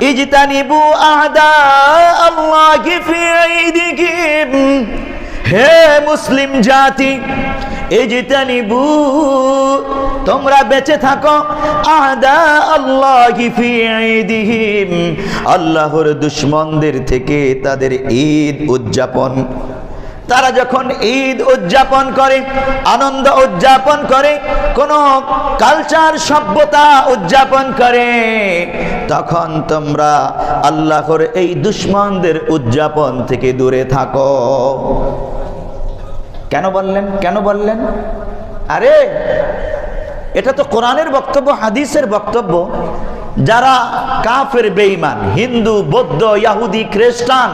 ইজতানিবু আদা আল্লাহি ফি ঈদিহিম। হে মুসলিম জাতি, ইজতানিবু, তোমরা বেঁচে থাকো। আদা আল্লাহি ফি ঈদিহিম। আল্লাহর দুশমনদের থেকে তাদের ঈদ উদযাপন। তারা যখন ঈদ উদযাপন করে, আনন্দ উদযাপন করে, কোন কালচার সভ্যতা উদযাপন করে, তখন তোমরা আল্লাহর এই দুশ্মনদের উদযাপন থেকে দূরে থাকো। কেন বললেন? কেন বললেন? আরে, এটা তো কোরআনের বক্তব্য, হাদিসের বক্তব্য। যারা কাফের বেঈমান, হিন্দু, বৌদ্ধ, ইয়াহুদি, খ্রিস্টান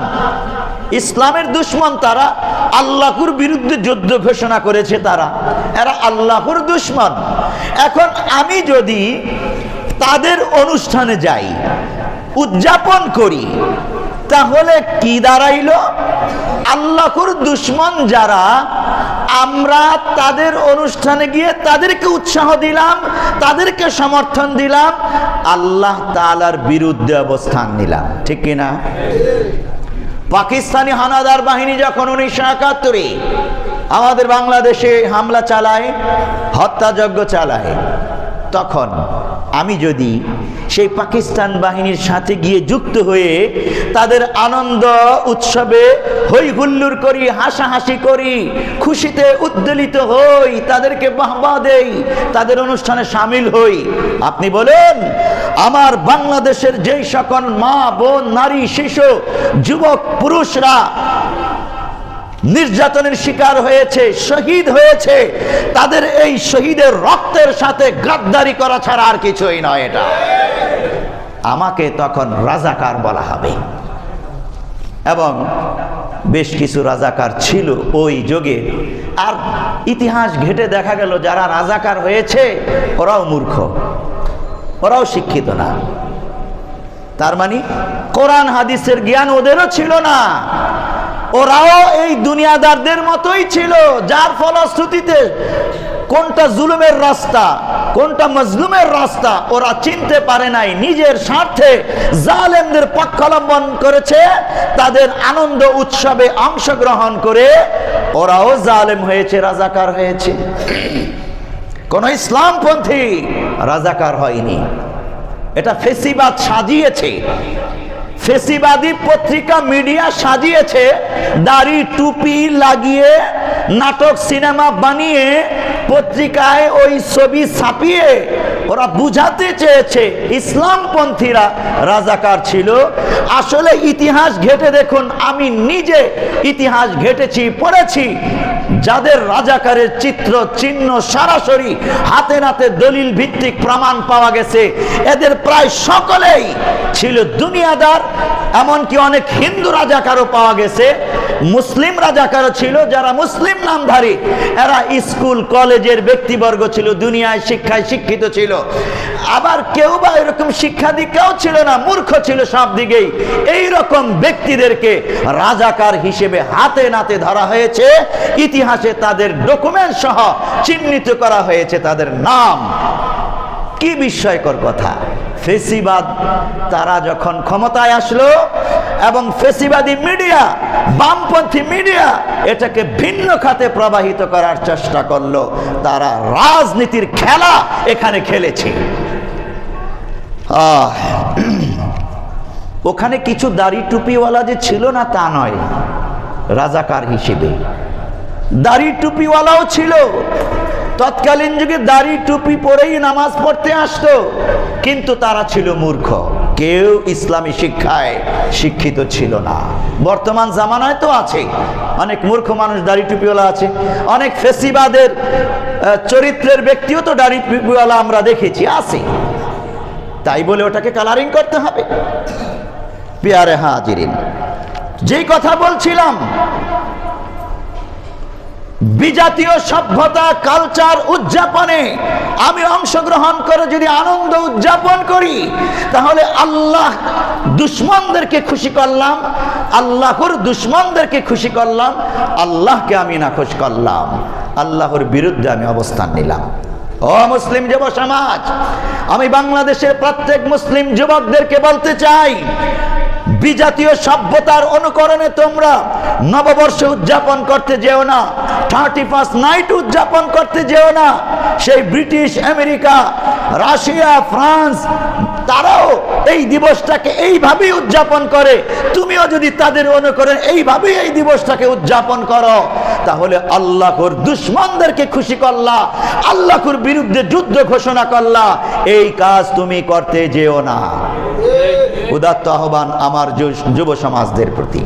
ইসলামের দুশ্মন তারা, আল্লাহর বিরুদ্ধে যুদ্ধ ঘোষণা করেছে তারা। এরা আল্লাহর দুশ্মন। এখন আমি যদি তাদের অনুষ্ঠানে যাই, উদযাপন করি, তাহলে কি দাঁড়াইলো? আল্লাহর দুশ্মন যারা, আমরা তাদের অনুষ্ঠানে গিয়ে তাদেরকে উৎসাহ দিলাম, তাদেরকে সমর্থন দিলাম, আল্লাহ তালার বিরুদ্ধে অবস্থান নিলাম। ঠিক কিনা? পাকিস্তানি হানাদার বাহিনী যখন উনিশশো একাত্তরে আমাদের বাংলাদেশে হামলা চালায়, হত্যাযজ্ঞ চালায়, তখন আমি যদি সেই পাকিস্তান বাহিনীর সাথে গিয়ে যুক্ত হয়ে তাদের আনন্দ উৎসবে হই হুল্লুর করি, হাসাহাসি করি, খুশিতে উদ্দোলিত হই, তাদেরকে বাহবা দেই, তাদের অনুষ্ঠানে সামিল হই। আপনি বলেন, আমার বাংলাদেশের যেই সকল মা, বোন, নারী, শিশু, যুবক, পুরুষরা নির্যাতনের শিকার হয়েছে, শহীদ হয়েছে, তাদের এই শহীদের রক্তের সাথে গাদ্দারি করা ছাড়া আর কিছুই নয় এটা। আমাকে তখন রাজাকার বলা হবে। এবং বেশ কিছু রাজাকার ছিল ওই যোগে। আর ইতিহাস ঘেটে দেখা গেল, যারা রাজাকার হয়েছে, ওরাও মূর্খ, ওরাও শিক্ষিত না। তার মানে কোরআন হাদিসের জ্ঞান ওদেরও ছিল না। ওরাও এই দুনিয়াদারদের মতোই ছিল, যার ফলশ্রুতিতে কোনটা জুলুমের রাস্তা, কোনটা মজলুমের রাস্তা, ওরা চিনতে পারে নাই। নিজের স্বার্থে জালেমদের পক্ষাবলম্বন করেছে, তাদের আনন্দ উৎসবে অংশগ্রহণ করে ওরাও জালেম হয়েছে, রাজাকার হয়েছে। কোন ইসলামপন্থী রাজাকার হয়নি। এটা ফেসিবাদ সাজিয়েছে। ফেসিবাদী পত্রিকা, মিডিয়া সাজিয়েছে, দাড়ি, টুপি লাগিয়ে, নাটক, সিনেমা বানিয়ে পত্রিকায় ওই ছবি ছাপিয়ে ওরা বুঝাতে চেয়েছে, ইসলামপন্থীরা রাজাকার ছিল। আসলে ইতিহাস ঘেটে দেখুন, আমি নিজে ইতিহাস ঘেটেছি, পড়েছি। যাদের রাজাকারের চিত্র, চিহ্ন সরাসরি হাতে নাতে দলিল ভিত্তিক প্রমাণ পাওয়া গেছে, এদের প্রায় সকলেই ছিল দুনিয়াদার, এমনকি অনেক হিন্দু রাজাকারও পাওয়া গেছে। মুসলিম রাজাকারও ছিল, যারা মুসলিম নামধারী, এরা স্কুল কলেজের ব্যক্তিবর্গ ছিল, দুনিয়ায় শিক্ষায় শিক্ষিত ছিল। আবার কেউ বা এরকম শিক্ষা দীক্ষাও ছিল না, মূর্খ ছিল সব দিকেই। এই রকম ব্যক্তিদেরকে রাজাকার হিসেবে হাতে নাতে ধরা হয়েছে। ইতিহাসে তাদের ডকুমেন্ট সহ চিহ্নিত করা হয়েছে তাদের নাম। কি বিস্ময়কর কথা। ফেসিবাদ, তারা যখন ক্ষমতায় আসলো এবং ফেসিবাদী মিডিয়া বামপন্থী মিডিয়া এটাকে ভিন্ন খাতে প্রবাহিত করার চেষ্টা করল। তারা রাজনীতির খেলা এখানে খেলেছে। ওখানে কিছু দাড়ি টুপিওয়ালা যে ছিল না তা নয়, রাজাকার হিসেবে। দাড়ি টুপিওয়ালাও ছিল। তৎকালীন যুগে দাড়ি টুপি পরেই নামাজ পড়তে আসতো, কিন্তু তারা ছিল মূর্খ। কেউ ইসলামী শিক্ষায় শিক্ষিত ছিল না। বর্তমান জামানায় তো আছে। অনেক মূর্খ মানুষ দাড়ি টুপিওয়ালা আছে। অনেক ফেসিবাদের চরিত্রের ব্যক্তিও তো দাড়ি টুপিওয়ালা আমরা দেখেছি, আছে। তাই বলে ওটাকে কালারিং করতে হবে। পেয়ারে হাজিরিন, যেই কথা বলছিলাম বিজাতীয় সভ্যতা কালচার উদযাপনে আমি অংশগ্রহণ করে যদি আনন্দ উদযাপন করি, তাহলে আল্লাহ দুশ্মনদেরকে খুশি করলাম, আল্লাহর দুশ্মনদেরকে খুশি করলাম, আল্লাহকে আমি নাখোশ করলাম, আল্লাহর বিরুদ্ধে আমি অবস্থান নিলাম। ও মুসলিম যুব সমাজ, আমি বাংলাদেশের প্রত্যেক মুসলিম যুবকদেরকে বলতে চাই বিজাতীয় সভ্যতার অনুকরণে তোমরা নববর্ষ উদযাপন করতে যেও না থার্টি ফার্স্ট নাইট উদযাপন করতে যেও না, সেই ব্রিটিশ আমেরিকা, রাশিয়া, ফ্রান্স, তারাও এই দিবসটাকে এইভাবেই উদযাপন করে। তুমিও যদি তাদের অনুকরণ এইভাবেই এই দিবসটাকে উদযাপন করো, তাহলে আল্লাহর দুশ্মনদেরকে খুশি করলা, আল্লাহর বিরুদ্ধে যুদ্ধ ঘোষণা করলা, এই কাজ তুমি করতে যেও না। উদাত্ত আহ্বান আমার যুব সমাজদের প্রতি।